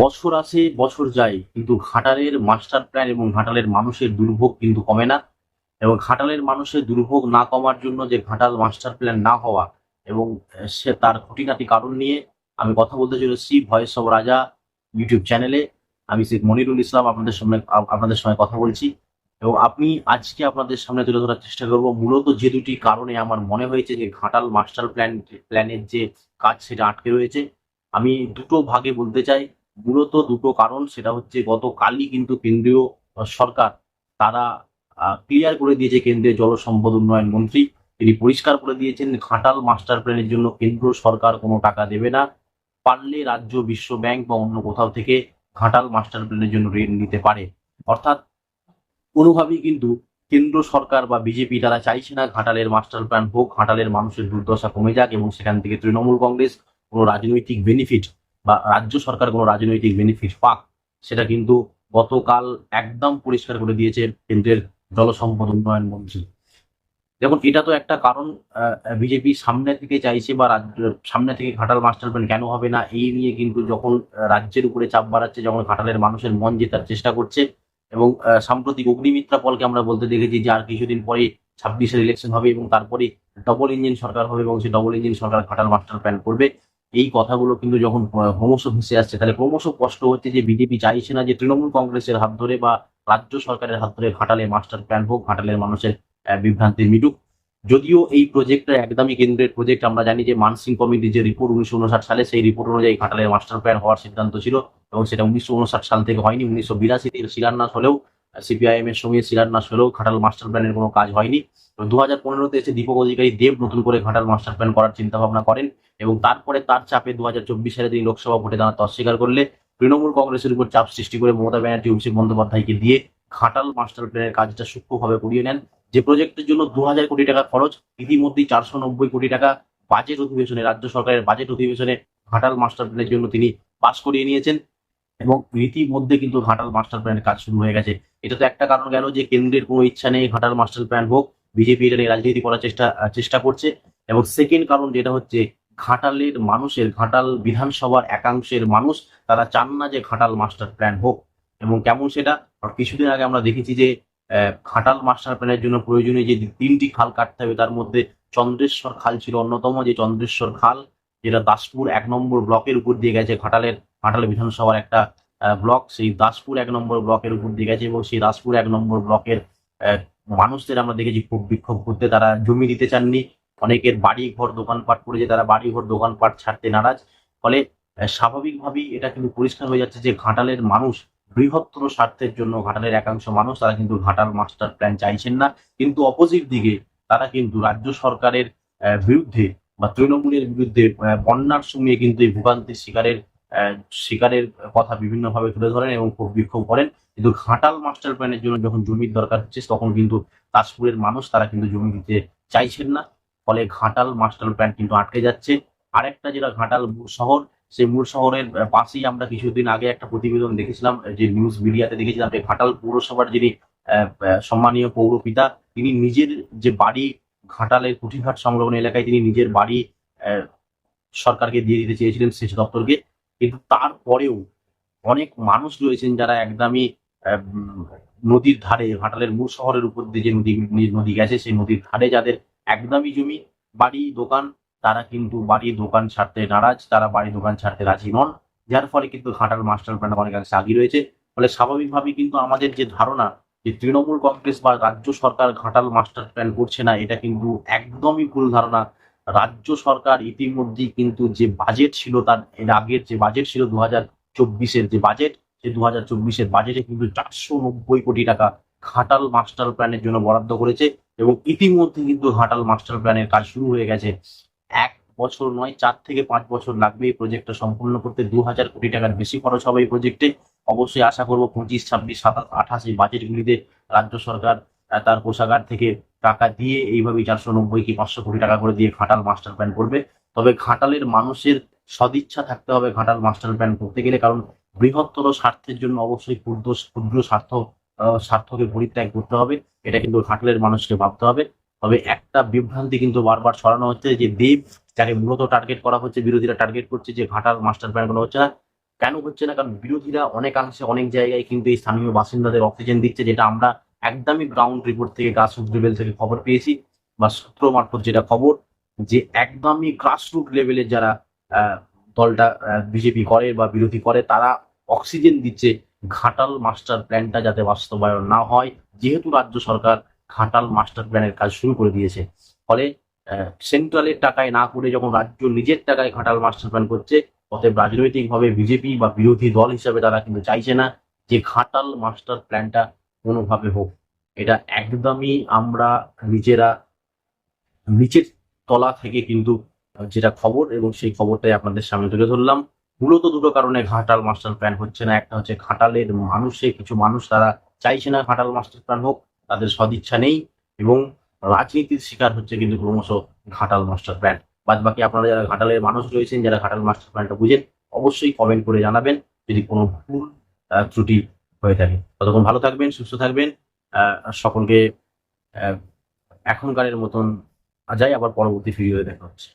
বছর আসে বছর যায়, কিন্তু ঘাটালের মাস্টার প্ল্যান এবং ঘাটালের মানুষের দুর্ভোগ কিন্তু কমে না। এবং ঘাটালের মানুষের দুর্ভোগ না কমার জন্য যে ঘাটাল মাস্টার প্ল্যান না হওয়া এবং সে তার খুঁটিনাটি কারণ নিয়ে আমি কথা বলতে চলেছি ভয়েস অব রাজা ইউটিউব চ্যানেলে আমি শেখ মনিরুল ইসলাম আপনাদের সামনে আপনাদের সঙ্গে কথা বলছি। এবং আপনি আজকে আপনাদের সামনে তুলে ধরার চেষ্টা করব মূলত যে দুটি কারণে আমার মনে হয়েছে যে ঘাটাল মাস্টার প্ল্যান প্ল্যানের যে কাজ সেটা আটকে রয়েছে। আমি দুটো ভাগে বলতে চাই। মূলত দুটো কারণ, সেটা হচ্ছে গতকালই কিন্তু কেন্দ্রীয় সরকার তারা ক্লিয়ার করে দিয়েছে কেন্দ্রীয় জল সম্পদ উন্নয়ন মন্ত্রী। তিনি পরিষ্কার করে দিয়েছেন, ঘাটাল মাস্টার প্ল্যানের জন্য কেন্দ্র সরকার কোনো টাকা দেবে না। পারলে রাজ্য, বিশ্ব ব্যাংক বা অন্য কোথাও থেকে ঘাটাল মাস্টার প্ল্যানের জন্য ঋণ নিতে পারে। অর্থাৎ কোনোভাবেই কিন্তু কেন্দ্র সরকার বা বিজেপি তারা চাইছে না ঘাটালের মাস্টার প্ল্যান হোক, ঘাটালের মানুষের দুর্দশা কমে যাক এবং সেখান থেকে তৃণমূল কংগ্রেস কোনো রাজনৈতিক বেনিফিট বা রাজ্য সরকার কোনো রাজনৈতিক বেনিফিট পাক, সেটা কিন্তু গতকাল একদম পরিষ্কার করে দিয়েছে কেন্দ্রের জলসম্পদ উন্নয়ন মন্ত্রী। দেখুন, এটা তো একটা কারণ বিজেপি সামনে থেকে চাইছে বা রাজ্য, সামনে থেকে ঘাটাল মাস্টার প্ল্যান কেন হবে না, এই নিয়ে কিন্তু যখন রাজ্যের উপরে চাপ বাড়াচ্ছে, যখন ঘাটালের মানুষের মন জেতার চেষ্টা করছে এবং সাম্প্রতিক অগ্নিমিত্রা পলকে আমরা বলতে দেখেছি যে আর কিছুদিন পরে ছাব্বিশের ইলেকশন হবে এবং তারপরে ডবল ইঞ্জিন সরকার হবে এবং সেই ডবল ইঞ্জিন সরকার ঘাটাল মাস্টার প্ল্যান করবে। এই কথাগুলো কিন্তু যখন ক্রমশ ভেসে আসছে, তাহলে ক্রমশ কষ্ট হচ্ছে যে বিজেপি চাইছে না যে তৃণমূল কংগ্রেসের হাত ধরে বা রাজ্য সরকারের হাত ধরে ঘাটালে মাস্টার প্ল্যান হোক, ঘাটালের মানুষের বিভ্রান্তি মিটুক। যদিও এই প্রজেক্টটা একদমই কেন্দ্রের প্রজেক্ট আমরা জানি যে মানসিং কমিটির যে রিপোর্ট উনিশশো উনষাট সালে, সেই রিপোর্ট অনুযায়ী ঘাটালের মাস্টার প্ল্যান হওয়ার সিদ্ধান্ত ছিল এবং সেটা উনিশশো উনষাট সাল থেকে হয়নি, উনিশশো বিরাশিতে শিলান্যাস হলেও সিপিআইএম এর সঙ্গে শিলান্যাস হলেও ঘাটাল মাস্টার প্ল্যানের কোনো কাজ হয়নি। দু হাজার পনেরোতে এসে দীপক অধিকারী দেব নতুন করে ঘাটাল মাস্টার প্ল্যান করার চিন্তা ভাবনা করেন এবং তারপরে তার চাপে দু হাজার চব্বিশ সালে তিনি লোকসভা ভোটে দাঁড়াতে অস্বীকার করলে তৃণমূল কংগ্রেসের উপর চাপ সৃষ্টি করে মমতা ব্যানার্জি, অভিষেক বন্দ্যোপাধ্যায়কে দিয়ে ঘাটাল মাস্টার প্ল্যানের কাজটা সূক্ষ্মভাবে করিয়ে নেন। যে প্রজেক্টের জন্য দু হাজার কোটি টাকা খরচ, ইতিমধ্যেই চারশো নব্বই কোটি টাকা বাজেট অধিবেশনে, রাজ্য সরকারের বাজেট অধিবেশনে ঘাটাল মাস্টার প্ল্যানের জন্য তিনি পাশ করিয়ে নিয়েছেন। এবং ইতিমধ্যে কিন্তু ঘাটাল মাস্টার প্ল্যানের কাজ শুরু হয়ে গেছে। এটা তো একটা কারণ গেল যে কেন্দ্রের কোনো ইচ্ছা নেই ঘাটাল মাস্টার প্ল্যান হোক বিজেপি এটা নিয়ে রাজনীতি করার চেষ্টা চেষ্টা করছে। এবং সেকেন্ড কারণ যেটা হচ্ছে, ঘাটালের মানুষের, ঘাটাল বিধানসভার একাংশের মানুষ, তারা চান না যে ঘাটাল মাস্টার প্ল্যান হোক। এবং কেমন সেটা? কিছুদিন আগে আমরা দেখেছি যে ঘাটাল মাস্টার প্ল্যানের জন্য প্রয়োজনীয় যে তিনটি খাল কাটতে হবে, তার মধ্যে চন্দ্রেশ্বর খাল ছিল অন্যতম, যে চন্দ্রেশ্বর খাল, যেটা দাসপুর এক নম্বর ব্লকের উপর দিয়ে গেছে ঘাটালের ঘাটাল বিধানসভার একটা ব্লক, সেই দাসপুর এক নম্বর ব্লকের উপর দিয়ে গেছে এবং সেই দাসপুর এক নম্বর ব্লকের মানুষদের আমরা দেখেছি খুব বিক্ষোভ করতে। তারা জমি দিতে চাননি, অনেকের বাড়ি ঘর দোকানপাট করেছে, তারা বাড়ি ঘর দোকানপাট ছাড়তে নারাজ। ফলে স্বাভাবিকভাবেই এটা কিন্তু পরিষ্কার হয়ে যাচ্ছে যে ঘাটালের মানুষ বৃহত্তর স্বার্থের জন্য, ঘাটালের একাংশ মানুষ, তারা কিন্তু ঘাটাল মাস্টার প্ল্যান চাইছেন না। কিন্তু অপোজিট দিকে তারা কিন্তু রাজ্য সরকারের বিরুদ্ধে বা তৃণমূলের বিরুদ্ধে বন্যার সময়ে কিন্তু এই ভোগান্তির শিকারের শিকারের কথা বিভিন্নভাবে তুলে ধরেন এবং খুব বিক্ষোভ করেন। কিন্তু ঘাটাল মাস্টার প্ল্যানের জন্য যখন জমির দরকার হচ্ছে, তখন কিন্তু তাজপুরের মানুষ তারা কিন্তু জমি দিতে চাইছেন না। ফলে ঘাটাল মাস্টার প্ল্যান কিন্তু আটকে যাচ্ছে। আরেকটা যেটা ঘাটাল শহর, সেই মূল শহরের পাশেই আমরা কিছুদিন আগে একটা প্রতিবেদন দেখেছিলাম যে নিউজ মিডিয়াতে দেখেছিলাম যে ঘাটাল পৌরসভার যিনি সম্মানীয় পৌরপিতা, তিনি নিজের যে বাড়ি ঘাটালের কুঠিঘাট সংলগ্ন এলাকায় তিনি নিজের বাড়ি সরকারকে দিয়ে দিতে চেয়েছিলেন সেচ দপ্তরকে। কিন্তু তারপরেও অনেক মানুষ রয়েছেন যারা একদমই নদীর ধারে, ঘাটালের মূল শহরের উপর দিয়ে যে নদী নদী গেছে, সেই নদীর ধারে যাদের একদমই জমি, বাড়ি, দোকান, তারা কিন্তু বাড়ি, দোকান ছাড়তে নারাজ, তারা বাড়ি, দোকান ছাড়তে রাজি নন। যার ফলে কিন্তু ঘাটাল মাস্টার প্ল্যান অনেকাংশে আগিয়ে রয়েছে। ফলে স্বাভাবিকভাবেই কিন্তু আমাদের যে ধারণা যে তৃণমূল কংগ্রেস বা রাজ্য সরকার ঘাটাল মাস্টার প্ল্যান করছে না, এটা কিন্তু একদমই ভুল ধারণা। রাজ্য সরকার ইতিমধ্যেই কিন্তু যে বাজেট ছিল তার এর আগের যে বাজেট ছিল দু হাজার চব্বিশের, যে বাজেট সেই দু হাজার চব্বিশের বাজেটে কিন্তু চারশো নব্বই কোটি টাকা ঘাটাল মাস্টার প্ল্যানের জন্য বরাদ্দ করেছে এবং ইতিমধ্যে কিন্তু ঘাটাল মাস্টার প্ল্যানের কাজ শুরু হয়ে গেছে। এক বছর নয়, চার থেকে পাঁচ বছর লাগবে এই প্রজেক্টটা সম্পূর্ণ করতে। দু হাজার কোটি টাকার বেশি খরচ হবে এই প্রজেক্টে অবশ্যই আশা করব পঁচিশ, ছাব্বিশ, সাতাশ, আঠাশ এই বাজেটগুলিতে রাজ্য সরকার তার কোষাগার থেকে টাকা দিয়ে এইভাবেই চারশো নব্বই কি পাঁচশো কোটি টাকা করে দিয়ে ঘাটাল মাস্টার প্ল্যান করবে। তবে ঘাটালের মানুষের সদিচ্ছা থাকতে হবে ঘাটাল মাস্টার প্ল্যান করতে গেলে, কারণ বৃহত্তর স্বার্থের জন্য অবশ্যই ক্ষুদ্র ক্ষুদ্র স্বার্থ স্বার্থকে পরিত্যাগ করতে হবে। এটা কিন্তু ঘাটালের মানুষকে ভাবতে হবে। তবে একটা বিভ্রান্তি কিন্তু বারবার ছড়ানো হচ্ছে যে দেব যাকে মূলত টার্গেট করা হচ্ছে, বিরোধীরা টার্গেট করছে যে ঘাটাল মাস্টার প্ল্যান করা হচ্ছে না। কেন হচ্ছে না? কারণ বিরোধীরা অনেকাংশে অনেক জায়গায় কিন্তু এই স্থানীয় বাসিন্দাদের অক্সিজেন দিচ্ছে, যেটা আমরা একদমই গ্রাউন্ড রিপোর্ট থেকে গ্রাসরুট লেভেল থেকে খবর পেয়েছি, বা সূত্র মারফত যেটা খবর, যে একদমই গ্রাসরুট লেভেলের যারা দলটা বিজেপি করে বা বিরোধী করে, তারা অক্সিজেন দিচ্ছে ঘাটাল মাস্টার প্ল্যানটা যাতে বাস্তবায়ন না হয়। যেহেতু রাজ্য সরকার ঘাটাল মাস্টার প্ল্যানের কাজ শুরু করে দিয়েছে, ফলে সেন্ট্রালের টাকায় না করে যখন রাজ্য নিজের টাকায় ঘাটাল মাস্টার প্ল্যান করছে, অতএব রাজনৈতিকভাবে বিজেপি বা বিরোধী দল হিসাবে তারা কিন্তু চাইছে না যে ঘাটাল মাস্টার প্ল্যানটা কোনোভাবে হোক। এটা একদমই আমরা নিজেরা নিচের তলা থেকে কিন্তু যেটা খবর এবং সেই খবরটাই আপনাদের সামনে তুলে ধরলাম। মূলত দুটো কারণে ঘাটাল মাস্টার প্ল্যান হচ্ছে না। একটা হচ্ছে ঘাটালের মানুষে, কিছু মানুষ তারা চাইছে না ঘাটাল মাস্টার প্ল্যান হোক, তাদের সদিচ্ছা নেই এবং রাজনীতির শিকার হচ্ছে কিন্তু ক্রমশ ঘাটাল মাস্টার প্ল্যান। বাদ বাকি আপনারা যারা ঘাটালের মানুষ রয়েছেন, যারা ঘাটাল মাস্টার প্ল্যানটা বুঝেন, অবশ্যই কমেন্ট করে জানাবেন। যদি কোনো ভুল ত্রুটি হয়ে থাকে ততক্ষণ ভালো থাকবেন, সুস্থ থাকবেন। সকলকে এখনকারের মতন যাই, আবার পরবর্তী ভিডিওতে দেখা হচ্ছে।